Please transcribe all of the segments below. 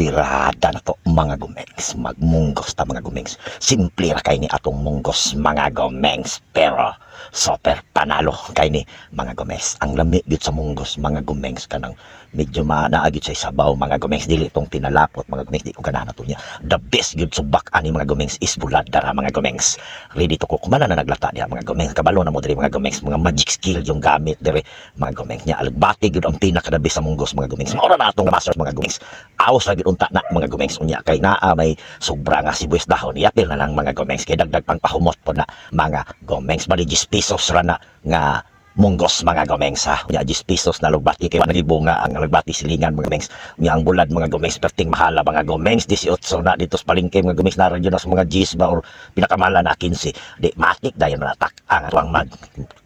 birada na to mga gumengs magmunggos ta mga gumengs simple ra kay ni atong munggos mga gumengs pero super panalo kay ni mga gumengs ang lami gyud sa munggos mga gumengs kanang medyo manaagit sa sabaw mga gumengs dili itong tinalapot mga gumengs di ko ganahan to niya the best gyud subak ani mga gumengs is bulad dara mga gumengs ready to cook na naglata niya mga gumengs kabalo na mo diri mga gumengs mga magic skill yung gamit diri mga gumengs niya alagbati gyud ang pinaka the best sa munggos mga gumengs mao na atong masters mga gumengs aos gyud unta na mga gumengs. Unya kay naa may sobra nga sibuyas dahon. Yapil na lang mga gumengs. Kay dagdag pang pahumot po na mga gumengs. Bali 10 pesos ra na nga munggos mga gumengs ha. Unya 10 pesos na lugbati. Kay wala nga ang lugbati silingan mga gumengs. Unya ang bulad mga gumengs perting mahala mga gumengs. 18 na dito sa palengke mga gumengs na radyo na sa mga 10 ba or pinakamala na 15 di matik dayon na ang tuang mag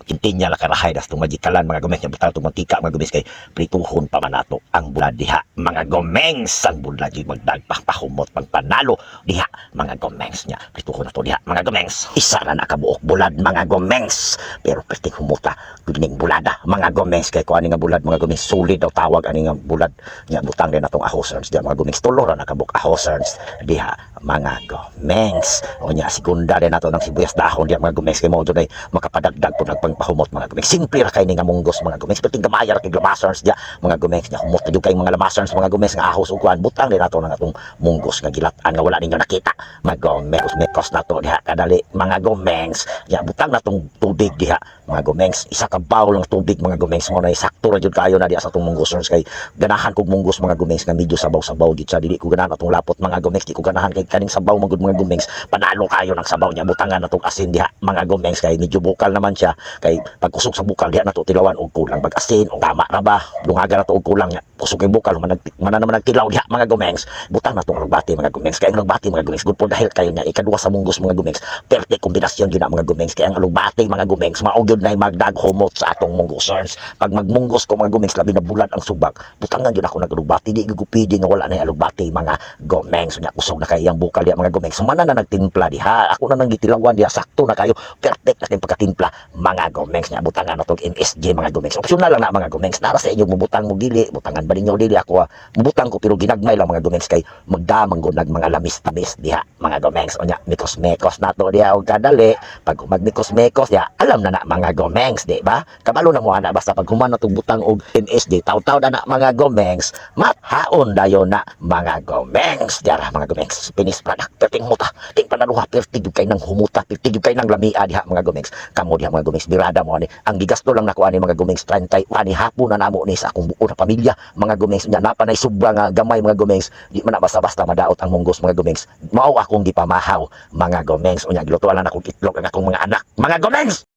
kintinya la karahay das tung magikalan mga gumengs butang tung mantika mga gumengs kay prituhon pa manato ang bulad diha. Mga gumengs ang bulad yung magdagpah pahumot pang panalo diha mga gumengs nya prituhon na to diha mga gumengs isa na nakabuok bulad mga gumengs pero pwede humuta pining bulada mga gumengs kay kuani nga bulad mga gumengs solid daw tawag ani nga bulad nya butang din natong ahosers diha mga gumengs tulo ra nakabuk ahosers diha mga gumengs o nya segunda din nato ng sibuyas dahon diha mga gumengs kay mo dunay makapadagdag po nagpangpahumot mga gumengs simple ra kay ni nga mga gumengs pero gamaya ra kay lamasers diha mga gumengs nya humot jud kay mga lamasers mga gumengs nga ahos ug kuan butang din nato ng atong munggos nga gilat-an nga wala ninyo nakita. Mga gumengs mekos nato diha. Kadali mga gumengs nya butang natong tubig diha mga gumengs isa ka bowl ng tubig mga gumengs mo na sakto ra jud kayo na diha sa atong munggos kay ganahan kog munggos mga gumengs nga medyo sabaw-sabaw gid sa dili ko ganahan atong lapot mga gumengs di ko ganahan kay kaning sabaw magud mga gumengs panalo kayo ng sabaw niya. Butangan natong asin diha mga gumengs kay medyo bukal naman siya. Kay pagkusog sa bukal diha nato tilawan. Og kulang pag asin. O tama ra ba? Lungaga nato og kulang niya kusog kay bukal man man naman nagtilaw diha mga gumengs. Butang natong rugbati mga gumengs. Kay ang rugbati mga gumengs good po dahil kayo niya ikaduha sa munggos mga gumengs. Perte kombinasyon gyud na mga gumengs. Kay ang alugbati mga gumengs mao gyud na magdag humot sa atong munggosons pag magmunggos ko mga gumengs labi na bulan ang subak. Butangan gyud ako nagalugbati di gugupidi nga wala na alugbati mga gumengs. Nya kusog na kay ang bukal diha mga gumengs. Mana na nagtimpla diha ako na nang gitilawan diha sakto na kayo. Perfect na kayong pagkatimpla mga gumengs. Nya butangan natong MSG mga gumengs. Optional lang na mga gumengs. Nara sa inyo mubutang mo dili butangan ba ninyo dili ako ah, mubutang ko pero ginagmay lang mga gumengs kay magdamang gunag mga lamis-tamis diha mga gumengs onya mikos-mekos nato diha og kadali pag magmikos-mekos diha alam na na mga gumengs di ba? Kabalo na mo ana basta pag human natong butang og MSG taw-taw na na mga gumengs mathaon dayon na mga gumengs diara mga gumengs finish product perting muta ting panaluha pertig kay nang humuta pertig kay nang lamia diha mga gumengs kamo diha mga gumengs birada mo ani. Ang gigasto lang nako ani mga gumengs 30 ani hapon na namo ni sa akong buo na pamilya mga gumengs. Nya napanay subra nga gamay mga gumengs. Di man basta-basta madaot ang munggos mga gumengs. Mao akong gipamahaw mga gumengs. Unya gilutuan lang akong itlog ang akong mga anak mga gumengs